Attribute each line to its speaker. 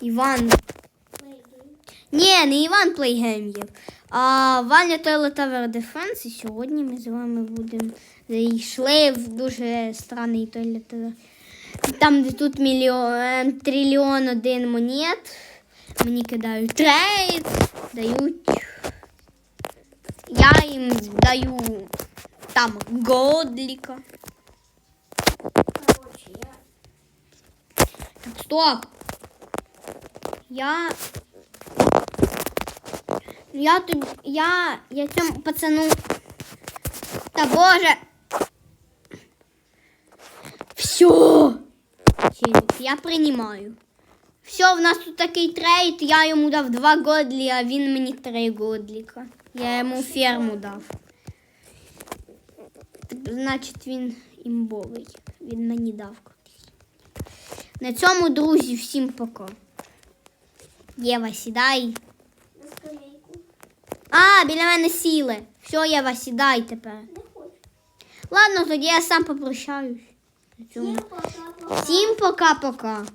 Speaker 1: Іван. Ні, не Іван Плейгеймів, а Ваня Tower Defense. І сьогодні ми з вами будемо зайшли в дуже странний Toilet Tower. Там, де тут мільйон, трильйон один монет. Мені кидають трейд, дають. Я їм даю там годліка. Так, стоп. Я. Я тут. Я. Я цьому пацану. Та боже. Все. Я приймаю. Все, в нас тут такий трейд, я йому дав два годлі, а він мені три годліка. Я йому ферму дав. Значить, він імбовий. Він мені дав. На цьому, друзі, всім пока. Єва, сідай.
Speaker 2: На скамейку.
Speaker 1: А, біля мене сіли. Все, Єва, сідай тепер.
Speaker 2: Не хочу.
Speaker 1: Ладно, тоді я сам попрощаюсь. На цьому.
Speaker 2: Пока-пока.
Speaker 1: Всім пока-пока.